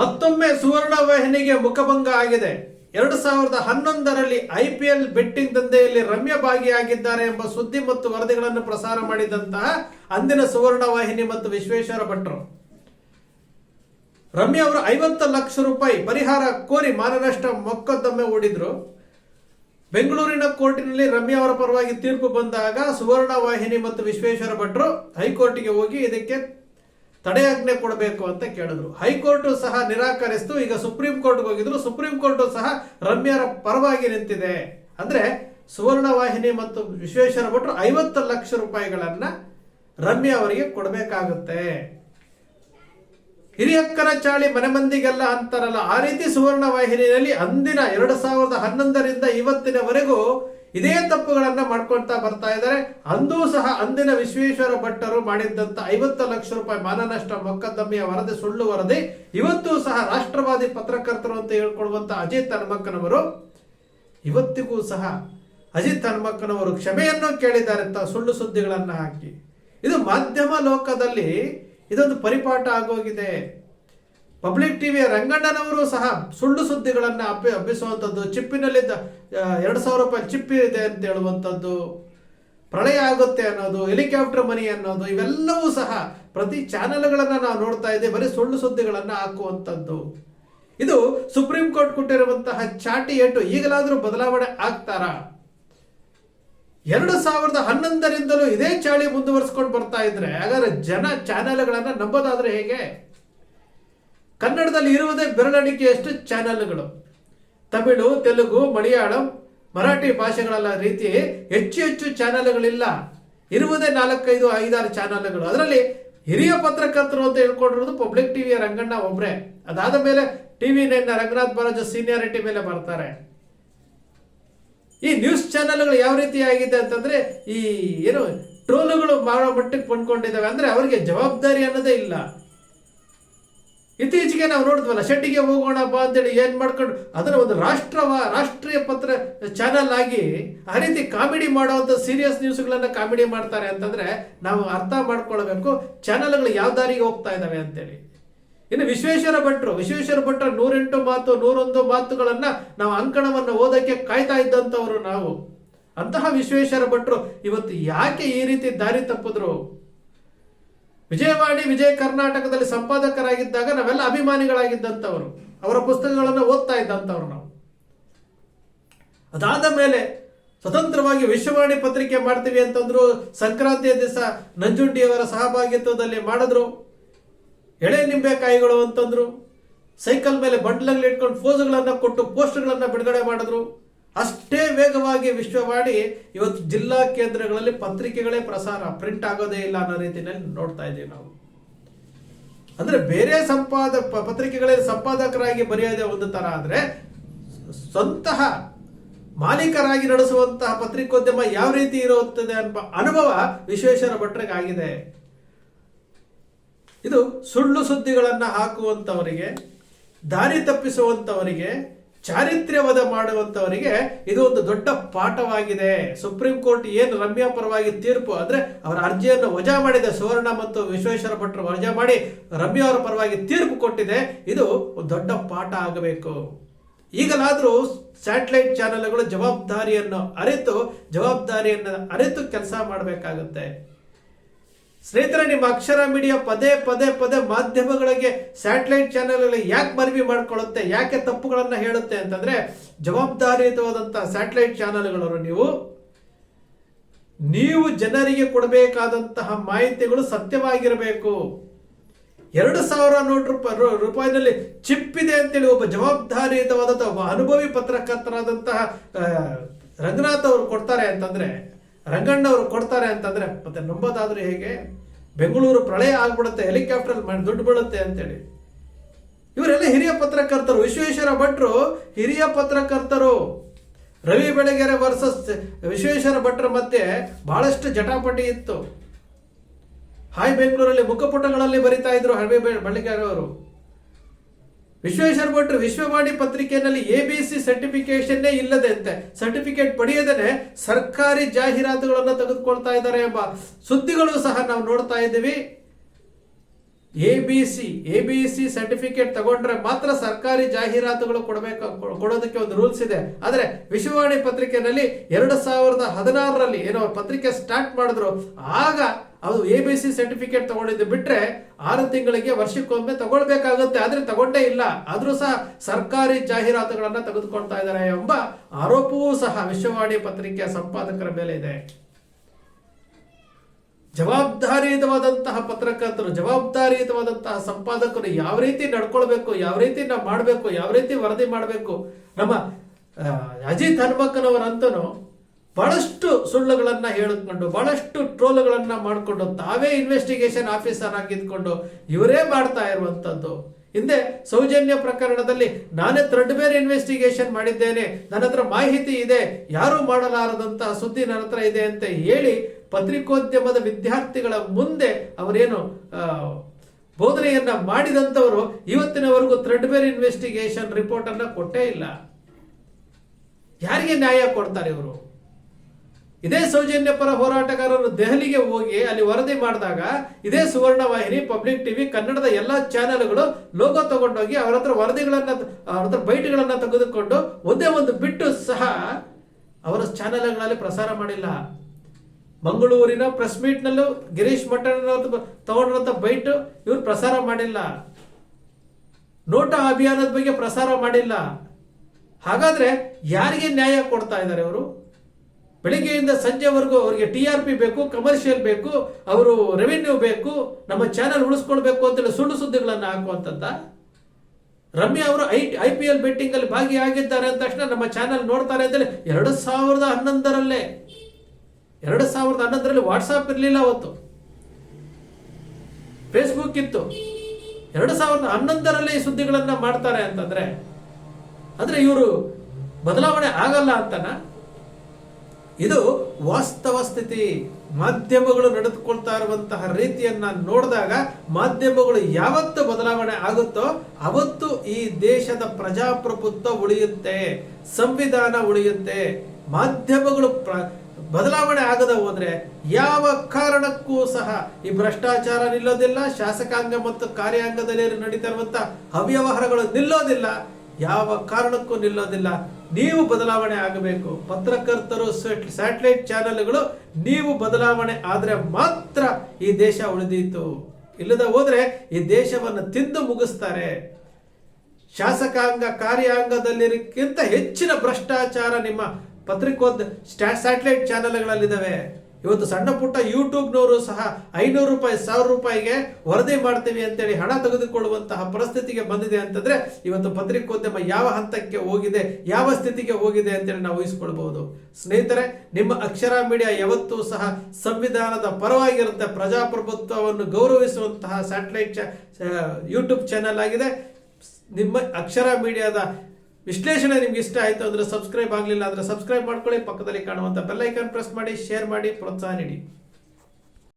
ಮತ್ತೊಮ್ಮೆ ಸುವರ್ಣ ವಾಹಿನಿಗೆ ಮುಖಭಂಗ ಆಗಿದೆ. ಎರಡು ಸಾವಿರದ ಹನ್ನೊಂದರಲ್ಲಿ ಐಪಿಎಲ್ ಬೆಟ್ಟಿಂಗ್ ದಂಧೆಯಲ್ಲಿ ರಮ್ಯ ಭಾಗಿಯಾಗಿದ್ದಾರೆ ಎಂಬ ಸುದ್ದಿ ಮತ್ತು ವರದಿಗಳನ್ನು ಪ್ರಸಾರ ಮಾಡಿದಂತಹ ಅಂದಿನ ಸುವರ್ಣ ವಾಹಿನಿ ಮತ್ತು ವಿಶ್ವೇಶ್ವರ ಭಟ್ರು. ರಮ್ಯ ಅವರು ಐವತ್ತು ಲಕ್ಷ ರೂಪಾಯಿ ಪರಿಹಾರ ಕೋರಿ ಮಾನನಷ್ಟ ಮೊಕದ್ದಮೆ ಓಡಿದ್ರು ಬೆಂಗಳೂರಿನ ಕೋರ್ಟಿನಲ್ಲಿ ರಮ್ಯ ಅವರ ಪರವಾಗಿ ತೀರ್ಪು ಬಂದಾಗ ಸುವರ್ಣ ವಾಹಿನಿ ಮತ್ತು ವಿಶ್ವೇಶ್ವರ ಭಟ್ರು ಹೈಕೋರ್ಟ್ಗೆ ಹೋಗಿ ಇದಕ್ಕೆ ತಡೆಯಾಜ್ಞೆ ಕೊಡಬೇಕು ಅಂತ ಕೇಳಿದ್ರು. ಹೈಕೋರ್ಟ್ ಸಹ ನಿರಾಕರಿಸಿತು. ಈಗ ಸುಪ್ರೀಂ ಕೋರ್ಟ್ಗೆ ಹೋಗಿದ್ರು. ಸುಪ್ರೀಂ ಕೋರ್ಟ್ ಸಹ ರಮ್ಯರ ಪರವಾಗಿ ನಿಂತಿದೆ. ಅಂದ್ರೆ ಸುವರ್ಣ ವಾಹಿನಿ ಮತ್ತು ವಿಶ್ವೇಶ್ವರ ಭಟ್ರು ಐವತ್ತು ಲಕ್ಷ ರೂಪಾಯಿಗಳನ್ನು ರಮ್ಯ ಅವರಿಗೆ ಕೊಡಬೇಕಾಗುತ್ತೆ. ಹಿರಿಯಕ್ಕನ ಚಾಳಿ ಮನೆ ಮಂದಿಗೆಲ್ಲ ಅಂತಾರಲ್ಲ. ಆ ರೀತಿ ಸುವರ್ಣ ವಾಹಿನಿಯಲ್ಲಿ ಅಂದಿನ ಎರಡು ಸಾವಿರದ ಹನ್ನೊಂದರಿಂದ ಇವತ್ತಿನವರೆಗೂ ಇದೇ ತಪ್ಪುಗಳನ್ನ ಮಾಡ್ಕೊಳ್ತಾ ಬರ್ತಾ ಇದ್ದಾರೆ. ಅಂದೂ ಸಹ ಅಂದಿನ ವಿಶ್ವೇಶ್ವರ ಭಟ್ಟರು ಮಾಡಿದ್ದಂತ ಐವತ್ತು ಲಕ್ಷ ರೂಪಾಯಿ ಮಾನನಷ್ಟ ಮೊಕದ್ದಮೆಯ ವರದಿ, ಸುಳ್ಳು ವರದಿ. ಇವತ್ತು ಸಹ ರಾಷ್ಟ್ರವಾದಿ ಪತ್ರಕರ್ತರು ಅಂತ ಹೇಳ್ಕೊಳ್ಳುವಂತ ಅಜಿತ್ ಹನುಮಕ್ಕನವರು, ಇವತ್ತಿಗೂ ಸಹ ಅಜಿತ್ ಹನುಮಕ್ಕನವರು ಕ್ಷಮೆಯನ್ನು ಕೇಳಿದ್ದಾರೆ ಅಂತ ಸುಳ್ಳು ಸುದ್ದಿಗಳನ್ನ ಹಾಕಿ. ಇದು ಮಾಧ್ಯಮ ಲೋಕದಲ್ಲಿ ಇದೊಂದು ಪರಿಪಾಠ ಆಗೋಗಿದೆ. ಪಬ್ಲಿಕ್ ಟಿವಿಯ ರಂಗಣ್ಣನವರು ಸಹ ಸುಳ್ಳು ಸುದ್ದಿಗಳನ್ನು ಹಬ್ಬಿ ಹಬ್ಬಿಸುವಂಥದ್ದು ಚಿಪ್ಪಿನಲ್ಲಿದ್ದ ಎರಡು ಸಾವಿರ ರೂಪಾಯಿ ಚಿಪ್ಪಿ ಇದೆ ಅಂತ ಹೇಳುವಂಥದ್ದು, ಪ್ರಳಯ ಆಗುತ್ತೆ ಅನ್ನೋದು, ಹೆಲಿಕಾಪ್ಟರ್ ಮನಿ ಅನ್ನೋದು, ಇವೆಲ್ಲವೂ ಸಹ ಪ್ರತಿ ಚಾನೆಲ್ಗಳನ್ನು ನಾವು ನೋಡ್ತಾ ಇದ್ದೇವೆ, ಬರೀ ಸುಳ್ಳು ಸುದ್ದಿಗಳನ್ನು ಹಾಕುವಂಥದ್ದು. ಇದು ಸುಪ್ರೀಂ ಕೋರ್ಟ್ ಕೊಟ್ಟಿರುವಂತಹ ಚಾಟಿ ಏಟು ಈಗಲಾದರೂ ಬದಲಾವಣೆ ಆಗ್ತಾರಾ? ಎರಡು ಸಾವಿರದ ಹನ್ನೊಂದರಿಂದಲೂ ಇದೇ ಚಾಳಿ ಮುಂದುವರಿಸ್ಕೊಂಡು ಬರ್ತಾ ಇದ್ರೆ, ಹಾಗಾದ್ರೆ ಜನ ಚಾನೆಲ್ಗಳನ್ನು ನಂಬೋದಾದ್ರೆ ಹೇಗೆ? ಕನ್ನಡದಲ್ಲಿ ಇರುವುದೇ ಬೆರಳೆಣಿಕೆಯಷ್ಟು ಚಾನೆಲ್ಗಳು? ತಮಿಳು, ತೆಲುಗು, ಮಲಯಾಳಂ, ಮರಾಠಿ ಭಾಷೆಗಳಲ್ಲ ರೀತಿ ಹೆಚ್ಚು ಹೆಚ್ಚು ಚಾನೆಲ್ಗಳಿಲ್ಲ. ಇರುವುದೇ ನಾಲ್ಕೈದು, ಐದಾರು ಚಾನೆಲ್ಗಳು. ಅದರಲ್ಲಿ ಹಿರಿಯ ಪತ್ರಕರ್ತರು ಅಂತ ಹೇಳ್ಕೊಂಡಿರೋದು ಪಬ್ಲಿಕ್ ಟಿವಿಯ ರಂಗಣ್ಣ ಒಬ್ರೆ. ಅದಾದ ಮೇಲೆ TV nine Ranganath Balaju seniority ಮೇಲೆ ಬರ್ತಾರೆ. ಈ ನ್ಯೂಸ್ ಚಾನೆಲ್ಗಳು ಯಾವ ರೀತಿ ಆಗಿದೆ ಅಂತಂದ್ರೆ ಈ ಏನು ಟ್ರೋಲುಗಳು ಮಾಡೋ ಮಟ್ಟಕ್ಕೆ ಕೊಂಡ್ಕೊಂಡಿದ್ದಾವೆ ಅಂದ್ರೆ ಅವರಿಗೆ ಜವಾಬ್ದಾರಿ ಅನ್ನೋದೇ ಇಲ್ಲ. ಇತ್ತೀಚೆಗೆ ನಾವು ನೋಡಿದ್ವಲ್ಲ, ಶೆಟ್ಟಿಗೆ ಹೋಗೋಣಪ್ಪ ಅಂತೇಳಿ ಏನ್ ಮಾಡ್ಕೊಂಡು ಅದರ ಒಂದು ರಾಷ್ಟ್ರವ ರಾಷ್ಟ್ರೀಯ ಪತ್ರ ಚಾನೆಲ್ ಆಗಿ ಆ ರೀತಿ ಕಾಮಿಡಿ ಮಾಡುವಂತ ಸೀರಿಯಸ್ ನ್ಯೂಸ್ಗಳನ್ನ ಕಾಮಿಡಿ ಮಾಡ್ತಾರೆ ಅಂತಂದ್ರೆ ನಾವು ಅರ್ಥ ಮಾಡ್ಕೊಳ್ಬೇಕು ಚಾನೆಲ್ಗಳು ಯಾವ ದಾರಿಗೆ ಹೋಗ್ತಾ ಇದಾವೆ ಅಂತೇಳಿ. ಇನ್ನು ವಿಶ್ವೇಶ್ವರ ಭಟ್ರು, ವಿಶ್ವೇಶ್ವರ ಭಟ್ರ ನೂರೆಂಟು ಮಾತು, ನೂರೊಂದು ಮಾತುಗಳನ್ನ ನಾವು ಅಂಕಣವನ್ನು ಓದಕ್ಕೆ ಕಾಯ್ತಾ ಇದ್ದಂಥವ್ರು ನಾವು. ಅಂತಹ ವಿಶ್ವೇಶ್ವರ ಭಟ್ರು ಇವತ್ತು ಯಾಕೆ ಈ ರೀತಿ ದಾರಿ ತಪ್ಪಿದ್ರು? ವಿಜಯವಾಣಿ, ವಿಜಯ ಕರ್ನಾಟಕದಲ್ಲಿ ಸಂಪಾದಕರಾಗಿದ್ದಾಗ ನಾವೆಲ್ಲ ಅಭಿಮಾನಿಗಳಾಗಿದ್ದಂಥವರು. ಅವರ ಪುಸ್ತಕಗಳನ್ನು ಓದ್ತಾ ಇದ್ದಂಥವ್ರು ನಾವು. ಅದಾದ ಮೇಲೆ ಸ್ವತಂತ್ರವಾಗಿ ವಿಶ್ವವಾಣಿ ಪತ್ರಿಕೆ ಮಾಡ್ತೀವಿ ಅಂತಂದ್ರು ಸಂಕ್ರಾಂತಿಯ ದಿವಸ ನಂಜುಂಡಿಯವರ ಸಹಭಾಗಿತ್ವದಲ್ಲಿ ಮಾಡಿದ್ರು. ಎಳೆ ನಿಂಬೆಕಾಯಿಗಳು ಅಂತಂದ್ರು. ಸೈಕಲ್ ಮೇಲೆ ಬಂಡ್ಲಲ್ಲಿ ಇಟ್ಕೊಂಡು ಫೋಸ್ಗಳನ್ನ ಕೊಟ್ಟು ಪೋಸ್ಟ್ಗಳನ್ನು ಬಿಡುಗಡೆ ಮಾಡಿದ್ರು. ಅಷ್ಟೇ ವೇಗವಾಗಿ ವಿಶ್ವವಾಣಿ ಇವತ್ತು ಜಿಲ್ಲಾ ಕೇಂದ್ರಗಳಲ್ಲಿ ಪತ್ರಿಕೆಗಳೇ ಪ್ರಸಾರ ಪ್ರಿಂಟ್ ಆಗೋದೇ ಇಲ್ಲ ಅನ್ನೋ ರೀತಿಯಲ್ಲಿ ನೋಡ್ತಾ ಇದ್ದೀವಿ ನಾವು. ಅಂದ್ರೆ ಬೇರೆ ಸಂಪಾದ ಪತ್ರಿಕೆಗಳಲ್ಲಿ ಸಂಪಾದಕರಾಗಿ ಬರೆಯೋದೇ ಒಂದು ತರ ಆದ್ರೆ ಸ್ವಂತಹ ಮಾಲೀಕರಾಗಿ ನಡೆಸುವಂತಹ ಪತ್ರಿಕೋದ್ಯಮ ಯಾವ ರೀತಿ ಇರುತ್ತದೆ ಎಂಬ ಅನುಭವ ವಿಶ್ವೇಶ್ವರ ಭಟ್ರಿಗೆ ಆಗಿದೆ. ಇದು ಸುಳ್ಳು ಸುದ್ದಿಗಳನ್ನು ಹಾಕುವಂತವರಿಗೆ, ದಾರಿ ತಪ್ಪಿಸುವಂತವರಿಗೆ ಚಾರಿತ್ರ್ಯವಧ ಮಾಡುವಂತವರಿಗೆ ಇದು ಒಂದು ದೊಡ್ಡ ಪಾಠವಾಗಿದೆ. ಸುಪ್ರೀಂ ಕೋರ್ಟ್ ಏನು ರಮ್ಯಾ ಪರವಾಗಿ ತೀರ್ಪು ಅಂದ್ರೆ ಅವರ ಅರ್ಜಿಯನ್ನು ವಜಾ ಮಾಡಿದೆ ಸುವರ್ಣ ಮತ್ತು ವಿಶ್ವೇಶ್ವರ ಭಟ್ರು ವಜಾ ಮಾಡಿ ರಮ್ಯಾ ಅವರ ಪರವಾಗಿ ತೀರ್ಪು ಕೊಟ್ಟಿದೆ. ಇದು ಒಂದು ದೊಡ್ಡ ಪಾಠ ಆಗಬೇಕು. ಈಗಲಾದರೂ ಸ್ಯಾಟಲೈಟ್ ಚಾನೆಲ್ಗಳು ಜವಾಬ್ದಾರಿಯನ್ನು ಅರಿತು ಜವಾಬ್ದಾರಿಯನ್ನು ಅರಿತು ಕೆಲಸ ಮಾಡಬೇಕಾಗುತ್ತೆ. ಸ್ನೇಹಿತರೆ, ನಿಮ್ಮ ಅಕ್ಷರ ಮೀಡಿಯಾ ಪದೇ ಪದೇ ಪದೇ ಮಾಧ್ಯಮಗಳಿಗೆ, ಸ್ಯಾಟಲೈಟ್ ಚಾನೆಲ್ಗಳಿಗೆ ಯಾಕೆ ಮನವಿ ಮಾಡ್ಕೊಳ್ಳುತ್ತೆ, ಯಾಕೆ ತಪ್ಪುಗಳನ್ನ ಹೇಳುತ್ತೆ ಅಂತಂದ್ರೆ ಜವಾಬ್ದಾರಿಯುತವಾದಂಥ ಸ್ಯಾಟಲೈಟ್ ಚಾನೆಲ್ಗಳವರು ನೀವು. ನೀವು ಜನರಿಗೆ ಕೊಡಬೇಕಾದಂತಹ ಮಾಹಿತಿಗಳು ಸತ್ಯವಾಗಿರಬೇಕು. ಎರಡು ಸಾವಿರ ನೋಟ್ ರೂಪಾಯಿ ರೂಪಾಯಿನಲ್ಲಿ ಚಿಪ್ ಇದೆ ಅಂತೇಳಿ ಒಬ್ಬ ಜವಾಬ್ದಾರಿಯುತವಾದಂತಹ, ಒಬ್ಬ ಅನುಭವಿ ಪತ್ರಕರ್ತರಾದಂತಹ ರಂಗನಾಥ್ ಅವರು ಕೊಡ್ತಾರೆ ಅಂತಂದ್ರೆ ರಂಗಣ್ಣ ಅವರು ಕೊಡ್ತಾರೆ ಅಂತಂದ್ರೆ, ಮತ್ತೆ ನಂಬೋದಾದ್ರೆ ಹೇಗೆ? ಬೆಂಗಳೂರು ಪ್ರಳಯ ಆಗ್ಬಿಡುತ್ತೆ, ಹೆಲಿಕಾಪ್ಟರ್ ದುಡ್ಡು ಬೀಳುತ್ತೆ ಅಂತೇಳಿ. ಇವರೆಲ್ಲ ಹಿರಿಯ ಪತ್ರಕರ್ತರು, ವಿಶ್ವೇಶ್ವರ ಭಟ್ರು, ಹಿರಿಯ ಪತ್ರಕರ್ತರು. ರವಿ ಬೆಳಗೆರೆ ವರ್ಸಸ್ ವಿಶ್ವೇಶ್ವರ ಭಟ್ರ ಮಧ್ಯೆ ಬಹಳಷ್ಟು ಜಟಾಪಟಿ ಇತ್ತು. ಹಾಯ್ ಬೆಂಗಳೂರಲ್ಲಿ ಮುಖಪುಟಗಳಲ್ಲಿ ಬರಿತಾ ಇದ್ರು ಹರವಿ ಬೆಳಗೆರೆ ಅವರು ವಿಶ್ವೇಶ್ವರ ಭಟ್ರು ವಿಶ್ವವಾಣಿ ಪತ್ರಿಕೆಯಲ್ಲಿ ಎ ಬಿ ಸಿ ಸರ್ಟಿಫಿಕೇಶನ್ನೇ ಇಲ್ಲದಂತೆ ಸರ್ಟಿಫಿಕೇಟ್ ಪಡೆಯದೇನೆ ಸರ್ಕಾರಿ ಜಾಹೀರಾತುಗಳನ್ನು ತೆಗೆದುಕೊಳ್ತಾ ಇದ್ದಾರೆ ಎಂಬ ಸುದ್ದಿಗಳು ಸಹ ನಾವು ನೋಡ್ತಾ ಇದ್ದೀವಿ. A B C A B C certificate ತಗೊಂಡ್ರೆ ಮಾತ್ರ ಸರ್ಕಾರಿ ಜಾಹೀರಾತುಗಳು ಕೊಡಬೇಕು, ಕೊಡೋದಕ್ಕೆ ಒಂದು ರೂಲ್ಸ್ ಇದೆ. ಆದರೆ ವಿಶ್ವವಾಣಿ ಪತ್ರಿಕೆಯಲ್ಲಿ ಎರಡು ಸಾವಿರದ ಹದಿನಾರರಲ್ಲಿ ಏನೋ ಪತ್ರಿಕೆ ಸ್ಟಾರ್ಟ್ ಮಾಡಿದ್ರು. ಆಗ ಅದು ಎ ಬಿ ಸಿ ಸರ್ಟಿಫಿಕೇಟ್ ತಗೊಂಡಿದ್ದು ಬಿಟ್ರೆ ಆರು ತಿಂಗಳಿಗೆ ವರ್ಷಕ್ಕೊಮ್ಮೆ ತಗೊಳ್ಬೇಕಾಗುತ್ತೆ. ಆದ್ರೆ ತಗೊಂಡೇ ಇಲ್ಲ. ಆದ್ರೂ ಸಹ ಸರ್ಕಾರಿ ಜಾಹೀರಾತುಗಳನ್ನ ತೆಗೆದುಕೊಳ್ತಾ ಇದ್ದಾರೆ ಎಂಬ ಆರೋಪವೂ ಸಹ ವಿಶ್ವವಾಣಿ ಪತ್ರಿಕೆಯ ಸಂಪಾದಕರ ಮೇಲೆ ಇದೆ. ಜವಾಬ್ದಾರಿಯುತವಾದಂತಹ ಪತ್ರಕರ್ತರು, ಜವಾಬ್ದಾರಿಯುತವಾದಂತಹ ಸಂಪಾದಕರು ಯಾವ ರೀತಿ ನಡ್ಕೊಳ್ಬೇಕು, ಯಾವ ರೀತಿ ನಾವು ಮಾಡಬೇಕು, ಯಾವ ರೀತಿ ವರದಿ ಮಾಡಬೇಕು? ನಮ್ಮ ಅಜಿತ್ ಹನುಮಕ್ಕನವರಂತನು ಬಹಳಷ್ಟು ಸುಳ್ಳುಗಳನ್ನು ಹೇಳಿಕೊಂಡು ಬಹಳಷ್ಟು ಟ್ರೋಲ್ಗಳನ್ನ ಮಾಡಿಕೊಂಡು, ತಾವೇ ಇನ್ವೆಸ್ಟಿಗೇಷನ್ ಆಫೀಸರ್ ಆಗಿದ್ಕೊಂಡು ಇವರೇ ಮಾಡ್ತಾ ಇರುವಂಥದ್ದು ಹಿಂದೆ ಸೌಜನ್ಯ ಪ್ರಕರಣದಲ್ಲಿ ನಾನೇ ಥ್ರೆಡ್ ಬೇರ್ ಇನ್ವೆಸ್ಟಿಗೇಷನ್ ಮಾಡಿದ್ದೇನೆ, ನನ್ನ ಹತ್ರ ಮಾಹಿತಿ ಇದೆ, ಯಾರು ಮಾಡಲಾರದಂತಹ ಸುದ್ದಿ ನನ್ನ ಹತ್ರ ಇದೆ ಅಂತ ಹೇಳಿ ಪತ್ರಿಕೋದ್ಯಮದ ವಿದ್ಯಾರ್ಥಿಗಳ ಮುಂದೆ ಅವರೇನು ಬೋಧನೆಯನ್ನ ಮಾಡಿದಂತವರು ಇವತ್ತಿನವರೆಗೂ ಥ್ರೆಡ್ ಬೇರ್ ಇನ್ವೆಸ್ಟಿಗೇಷನ್ ರಿಪೋರ್ಟ್ ಅನ್ನ ಕೊಟ್ಟೇ ಇಲ್ಲ. ಯಾರಿಗೆ ನ್ಯಾಯ ಕೊಡ್ತಾರೆ ಇವರು? ಇದೇ ಸೌಜನ್ಯ ಪರ ಹೋರಾಟಗಾರರು ದೆಹಲಿಗೆ ಹೋಗಿ ಅಲ್ಲಿ ವರದಿ ಮಾಡಿದಾಗ, ಇದೇ ಸುವರ್ಣ ವಾಹಿನಿ ಪಬ್ಲಿಕ್ ಟಿವಿ, ಕನ್ನಡದ ಎಲ್ಲಾ ಚಾನೆಲ್ಗಳು ಲೋಗೋ ತಗೊಂಡೋಗಿ ಅವರ ಹತ್ರ ವರದಿಗಳನ್ನ, ಅವ್ರ ಹತ್ರ ಬೈಟ್ಗಳನ್ನ ತೆಗೆದುಕೊಂಡು ಒಂದೇ ಒಂದು ಬಿಟ್ಟು ಸಹ ಅವರ ಚಾನೆಲ್ಗಳಲ್ಲಿ ಪ್ರಸಾರ ಮಾಡಿಲ್ಲ. ಮಂಗಳೂರಿನ ಪ್ರೆಸ್ ಮೀಟ್ ನಲ್ಲೂ ಗಿರೀಶ್ ಮಠನ್ ತಗೊಂಡಿರುವಂತ ಬೈಟ್ ಇವರು ಪ್ರಸಾರ ಮಾಡಿಲ್ಲ. ನೋಟಾ ಅಭಿಯಾನದ ಬಗ್ಗೆ ಪ್ರಸಾರ ಮಾಡಿಲ್ಲ. ಹಾಗಾದ್ರೆ ಯಾರಿಗೆ ನ್ಯಾಯ ಕೊಡ್ತಾ ಇದ್ದಾರೆ ಅವರು ಬೆಳಿಗ್ಗೆಯಿಂದ ಸಂಜೆವರೆಗೂ ಅವರಿಗೆ ಟಿ ಆರ್ ಪಿ ಬೇಕು ಕಮರ್ಷಿಯಲ್ ಬೇಕು, ಅವರು ರೆವಿನ್ಯೂ ಬೇಕು, ನಮ್ಮ ಚಾನೆಲ್ ಉಳಿಸ್ಕೊಳ್ಬೇಕು ಅಂತೇಳಿ ಸುಳ್ಳು ಸುದ್ದಿಗಳನ್ನು ಹಾಕುವಂತ ರಮ್ಯಾ ಅವರು I I P L betting ಅಲ್ಲಿ ಭಾಗಿಯಾಗಿದ್ದಾರೆ ಅಂದ ತಕ್ಷಣ ನಮ್ಮ ಚಾನೆಲ್ ನೋಡ್ತಾರೆ ಅಂತೇಳಿ ಎರಡು ಸಾವಿರದ ಹನ್ನೊಂದರಲ್ಲೇ, ಎರಡು ಸಾವಿರದ ಹನ್ನೊಂದರಲ್ಲಿ ವಾಟ್ಸಾಪ್ ಇರಲಿಲ್ಲ ಅವತ್ತು. ಫೇಸ್ಬುಕ್ ಇತ್ತು. ಎರಡು ಸಾವಿರದ ಹನ್ನೊಂದರಲ್ಲಿ ಈ ಸುದ್ದಿಗಳನ್ನ ಮಾಡ್ತಾರೆ ಅಂತಂದ್ರೆ ಅಂದ್ರೆ ಇವರು ಬದಲಾವಣೆ ಆಗಲ್ಲ ಅಂತನಾ? ಇದು ವಾಸ್ತವ ಸ್ಥಿತಿ. ಮಾಧ್ಯಮಗಳು ನಡೆದುಕೊಳ್ತಾ ಇರುವಂತಹ ರೀತಿಯನ್ನ ನೋಡಿದಾಗ ಮಾಧ್ಯಮಗಳು ಯಾವತ್ತು ಬದಲಾವಣೆ ಆಗುತ್ತೋ ಅವತ್ತು ಈ ದೇಶದ ಪ್ರಜಾಪ್ರಭುತ್ವ ಉಳಿಯುತ್ತೆ, ಸಂವಿಧಾನ ಉಳಿಯುತ್ತೆ. ಮಾಧ್ಯಮಗಳು ಪ್ರ- ಬದಲಾವಣೆ ಆಗದ ಹೋದ್ರೆ ಯಾವ ಕಾರಣಕ್ಕೂ ಸಹ ಈ ಭ್ರಷ್ಟಾಚಾರ ನಿಲ್ಲೋದಿಲ್ಲ, ಶಾಸಕಾಂಗ ಮತ್ತು ಕಾರ್ಯಾಂಗದಲ್ಲಿ ನಡೀತಾ ಇರುವಂತಹ ಅವ್ಯವಹಾರಗಳು ನಿಲ್ಲೋದಿಲ್ಲ. ಯಾವ ಕಾರಣಕ್ಕೂ ನಿಲ್ಲೋದಿಲ್ಲ. ನೀವು ಬದಲಾವಣೆ ಆಗಬೇಕು. ಪತ್ರಕರ್ತರು ಸ್ಯಾಟಲೈಟ್ ಚಾನೆಲ್ಗಳು ನೀವು ಬದಲಾವಣೆ ಆದರೆ ಮಾತ್ರ ಈ ದೇಶ ಉಳಿದೀತು. ಇಲ್ಲದ ಹೋದರೆ ಈ ದೇಶವನ್ನು ತಿಂದು ಮುಗಿಸ್ತಾರೆ. ಶಾಸಕಾಂಗ, ಕಾರ್ಯಾಂಗದಲ್ಲಿರಕ್ಕಿಂತ ಹೆಚ್ಚಿನ ಭ್ರಷ್ಟಾಚಾರ ನಿಮ್ಮ ಪತ್ರಿಕೋದ್ ಸ್ಯಾಟಲೈಟ್ ಚಾನೆಲ್ಗಳಲ್ಲಿದ್ದಾವೆ. ಇವತ್ತು ಸಣ್ಣ ಪುಟ್ಟ ಯೂಟ್ಯೂಬ್ನವರು ಸಹ ಐನೂರು ರೂಪಾಯಿ, ಸಾವಿರ ರೂಪಾಯಿಗೆ ವರದಿ ಮಾಡ್ತೀವಿ ಅಂತೇಳಿ ಹಣ ತೆಗೆದುಕೊಳ್ಳುವಂತಹ ಪರಿಸ್ಥಿತಿಗೆ ಬಂದಿದೆ ಅಂತಂದ್ರೆ ಇವತ್ತು ಪತ್ರಿಕೋದ್ಯಮ ಯಾವ ಹಂತಕ್ಕೆ ಹೋಗಿದೆ, ಯಾವ ಸ್ಥಿತಿಗೆ ಹೋಗಿದೆ ಅಂತೇಳಿ ನಾವು ಊಹಿಸಿಕೊಳ್ಬಹುದು. ಸ್ನೇಹಿತರೆ, ನಿಮ್ಮ ಅಕ್ಷರ ಮೀಡಿಯಾ ಯಾವತ್ತೂ ಸಹ ಸಂವಿಧಾನದ ಪರವಾಗಿರುತ್ತೆ. ಪ್ರಜಾಪ್ರಭುತ್ವವನ್ನು ಗೌರವಿಸುವಂತಹ ಸ್ಯಾಟಲೈಟ್ ಯೂಟ್ಯೂಬ್ ಚಾನೆಲ್ ಆಗಿದೆ. ನಿಮ್ಮ ಅಕ್ಷರ ಮೀಡಿಯಾದ ವಿಶ್ಲೇಷಣೆ ನಿಮ್ಗೆ ಇಷ್ಟ ಆಯಿತು ಅಂದ್ರೆ ಸಬ್ಸ್ಕ್ರೈಬ್ ಆಗಲಿಲ್ಲ ಅಂದ್ರೆ ಸಬ್ಸ್ಕ್ರೈಬ್ ಮಾಡ್ಕೊಳ್ಳಿ. ಪಕ್ಕದಲ್ಲಿ ಕಾಣುವಂಥ ಬೆಲ್ ಐಕಾನ್ ಪ್ರೆಸ್ ಮಾಡಿ ಶೇರ್ ಮಾಡಿ, ಪ್ರೋತ್ಸಾಹ ನೀಡಿ.